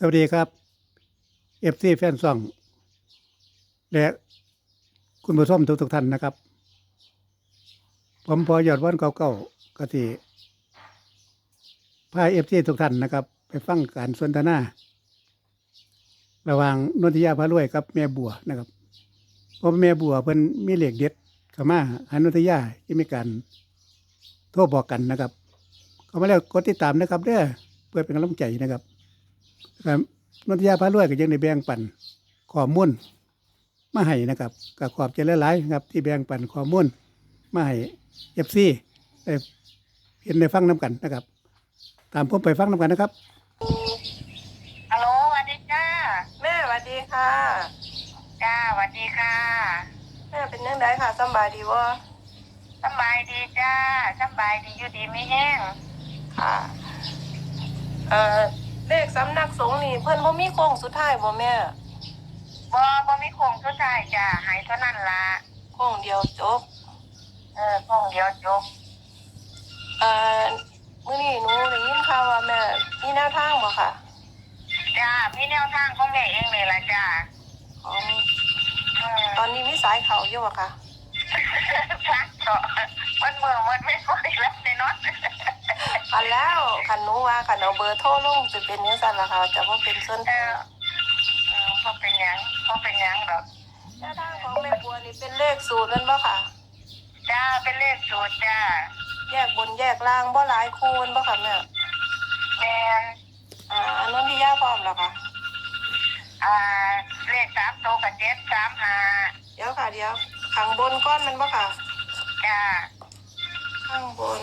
สวัสดีครับเอฟซีแฟนซอง และคุณผู้ชมทุกทุกท่านนะครับ ผมพอยอดวันเก่าๆกติพาเอฟซีทุกท่านนะครับ ไปฟังการสนทนา ระหว่างนนทิยาพารวยกับแม่บัวนะครับเพราะแม่บัวเพิ่นมีเหล็กเด็ดขามาหานนทิยาที่มีการโทรบอกกันนะครับ เขามาแล้วกดติดตามนะครับเด้อเพื่อเป็นกำลังใจนะครับ นนทยาพารวยก็ยังได้แบ่งปันข้อมูลมาให้นะครับกับขอบใจหลายๆนะครับ ที่แบ่งปันข้อมูลมาให้เอฟซีได้เห็นได้ฟังน้กันนะครับ ตามผมไปฟังน้กันนะครับฮัลโหลสวัสดีจ้าแม่สวัสดีค่ะจ้าสวัสดีค่ะแม่เป็นยังไงค่ะสำบายดีวะสำบายดีจ้าสำบายดีอยู่ดีไม่แห้งค่ะ เอ่อ เลขสำนักสงฆ์นี่เพิ่นบ่มีโค้งสุดท้ายบ่แม่บ่บ่มีโคงสุดท้ายจ้าใหายเท่านั้นละโค้งเดียวจบเออโคงเดียวจบเอ่อมื้อนี้หนูได้ยินข่าวว่าแม่มีแนวทางบ่ค่ะจ้ามีแนวทางของแม่เองเลยล่ะจ้าของเออตอนนี้มีสายเขาอยู่บ่ค่ะ พักต่อมันเมื่อมันไม่ค่อยแล้วในนอน คันแล้วคันหนูว่าคันเอาเบอร์โทรลงจะเป็นจังซั่นล่ะค่ะจะบ่เป็นส่วนเอตัวอเออพอเป็นหยังพอเป็นหยังดอกแนวทางของแม่บัวนี่เป็นเลขสูตรแม่นบ่ค่ะ จ้าเป็นเลขสูตรจ้าแยกบนแยกล่างบ่หลายคู่แม่นบ่ค่ะแม่แม่นอ่านนทิยาพร้อมแล้วค่ะ อ่าเลขสามตัวกับเจ็ดสามห้าเดี๋ยวค่ะเดี๋ยวข้างบนก้อนแมันบ่ค่ะจ้าข้างบน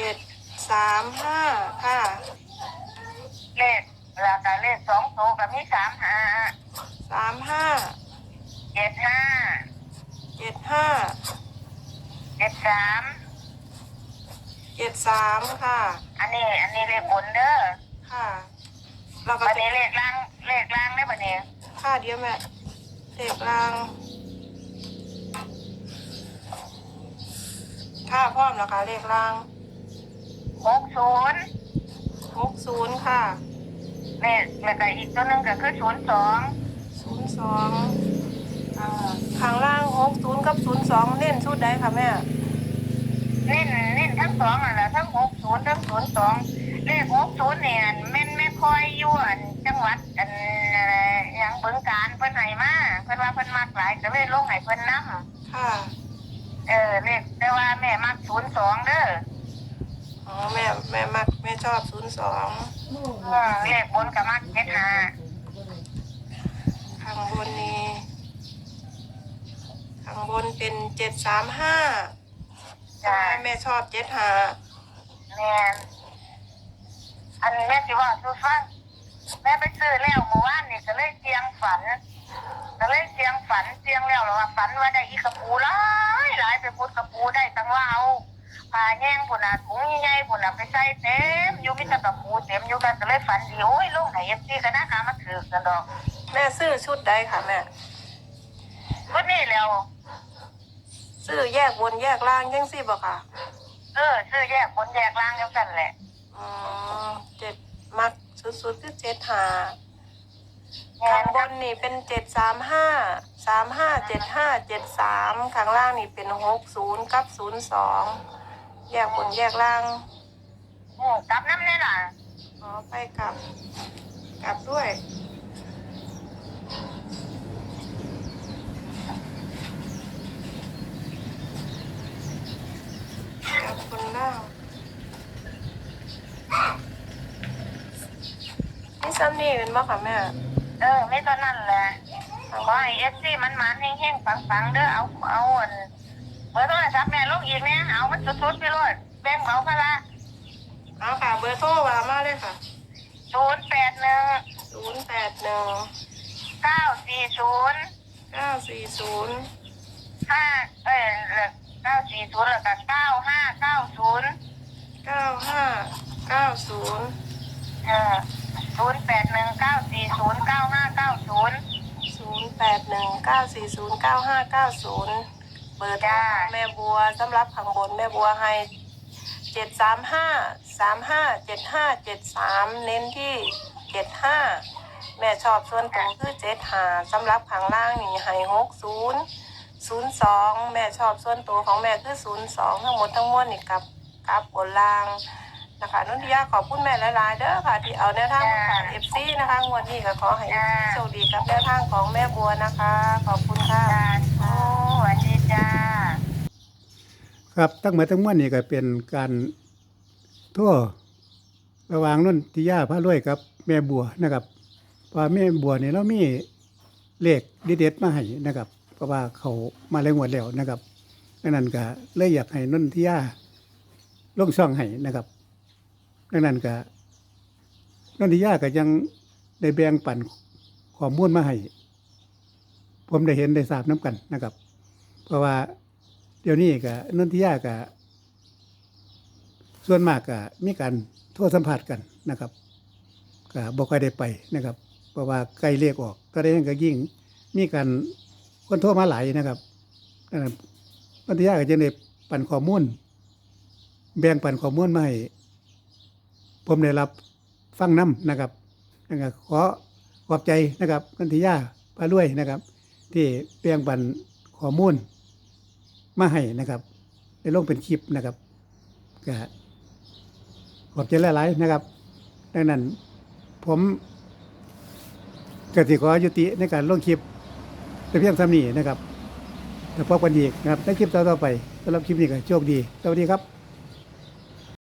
เจ็ดสามห้าค่ะ เลขแล้วก็เลขสองตัวกับมีสามห้าสามห้าเจ็ดห้าเจ็ดห้าเจ็ดสามเจ็ดสามค่ะ อันนี้อันนี้เลขบนเด้อค่ะเราก็บันจะนี้เลขล่างเลขล่างได้อบันนี้ค่าเดียวแม่เด็กลางค่าพร้อมแล้วค่ะเลขล่าง หกศูนย์หกศูนย์ค่ะเลขแล้วก็อีกตัวหนึงก็คือศูนย์สองศูนย์สองข้างล่างหกศูนย์กับศูนย์สองเน้นชุดใดค่ะแม่เน้นเน้นทั้งสองอะแหละทั้งหกศูนย์ทั้งศูนย์สองเลขหกศูนย์เนี่ยแม่นไม่ค่อยอยวนจังหวัดอันอะไรอย่างบึงการเพิ่นให้มาเพิ่นว่าเพิ่นมักหลายก็เลยลงให้เพิ่นนำค่ะ เออเลขแต่ว่าแม่มักศูนย์สองเด้ออ๋อ แม่แม่มักแม่ชอบศูนย์สองอืมเลขบนกับมักเจ็ดห้าข้างบนนี้ข้างบนเป็นเจ็ดสามห้าจ้าแม่ชอบเจ็ดห้าแม่นอันแม่สิว่าสุฟังแม่ไปซื้อแล้วเมื่อวานนี่ก็เลยเสียงฝันก็เลยเสียงฝันเสียงแล้วแล้วว่าฝันว่าได้อีกระปูหลายหลายไปพุดกระปูได้ตั้งว่าเอา ผ้าแห้งพุ่นน่ะถุงใหญ่ๆพุ่นน่ะไปใส่เต็มอยู่มีแต่กระปูเต็มอยู่กันก็เลยฝันดีโอ้ยลงให้เอฟซีก็น่าขามาถือกันดอกแม่ซื้อชุดใดค่ะแม่ก็นี่แล้ว ซื้อแยกบนแยกล่างยังสิบ่ค่ะเออซื้อแยกบนแยกล่างเดียวกันแหละอืมเจ็ดมักสุดๆคือเจ็ดห้าแม่ข้างบนนี่เป็นเจ็ดสามห้าสามห้าเจ็ดห้าเจ็ดสามข้างล่างนี่เป็นหกศูนย์กับศูนย์สอง แยกบนแยกล่างอืมกลับน้ำเนี่ยล่ะอ๋อไปกลับ กลับด้วย กลับคนเล่านี่ซ้ำนี่เป็นบ่ค่ะแม่ เออไม่ตอนนั้นแหละขอให้เอฟซีมันมันๆแห้งๆ ปังๆ เด้อเอาเอาอันเบอร์โทรศัพท์แม่ลูกอีกเนี่ยเอามันสุดๆไปเลยแบ่งเบาพละเอาค่ะ เบอร์โทรว่ามาเลยค่ะศูนย์แปดหนึ่งศูนย์แปดหนึ่งเก้าสี่ศูนย์เก้าสี่ศูนย์ห้าเอ้ยเก้าสี่ศูนย์แล้วก็เก้าห้าเก้าศูนย์เก้าห้าเก้าศูนย์เออศูนย์แปดหนึ่งเก้าสี่ศูนย์เก้าห้าเก้าศูนย์ศูนย์แปดหนึ่งเก้าสี่ศูนย์เก้าห้าเก้าศูนย์ เบอร์โทรของแม่บัวสำหรับข้างบนแม่บัวให้เจ็ดสามห้าสามห้าเจ็ดห้าเจ็ดสามเน้นที่เจ็ดห้าแม่ชอบส่วนตัวคือเจ็ดหาสำหรับข้างล่างนี่ให้หกศูนย์ศูนย์สองแม่ชอบส่วนตัวของแม่คือศูนย์สองทั้งหมดทั้งมวลนี่กับกับบนล่างนะคะนุ่นทิยาขอบคุณแม่หลายๆเด้อค่ะ ที่เอาแนวทางมาฝากเอฟซีนะคะงวดนี้ก็ขอให้ FC โชคดีกับแนวทางของแม่บัวนะคะ ขอบคุณค่ะจ้าโอ้สวัสดีจ้า ครับทั้งมดทั้งมวลนี่ก็เป็นการทั่วระหว่างนนทิยาพระรวยกับ แม่บัวนะครับเพราะแม่บัวนี่เรามีเลขเด็ดๆมาให้นะครับ เพราะว่าเขามาแล้วงวดแล้วนะครับดังนั้นก็เลยอยากให้นนทิยาลงช่องให้นะครับ ดังนั้นก็นนทิยาก็ยังได้แบ่งปันข้อมูลมาให้ผมได้เห็นได้ทราบน้กันนะครับ เพราะว่า เดี๋ยวนี้ก็นนทิยาก็ส่วนมากก็มีการโทรสัมผัสกันนะครับก็บ่ค่อยได้ไปนะครับ เพราะว่าใกล้เรียกออก ก็ได้ก็ยิ่งมีการคนโทรมาหลายนะครับนันทิยาก็จะได้ปั่นข้อมูลแบ่งปันข้อมูลมาให้ผมได้รับฟังน้ำนะครับนะครับขอขอบใจนะครับนันทิยาพารวยนะครับ ที่แบ่งปันข้อมูล มาให้นะครับในลงเป็นคลิปนะครับก็ขอบใจหลายๆนะครับ ดังนั้น ผมกติขอยุติในการลงคลิปแต่เพียงเท่านี้นะครับแต่พบกันอีกนะครับในคลิปต่อๆไปสำหรับคลิปนี้ก็โชคดี สวัสดีครับ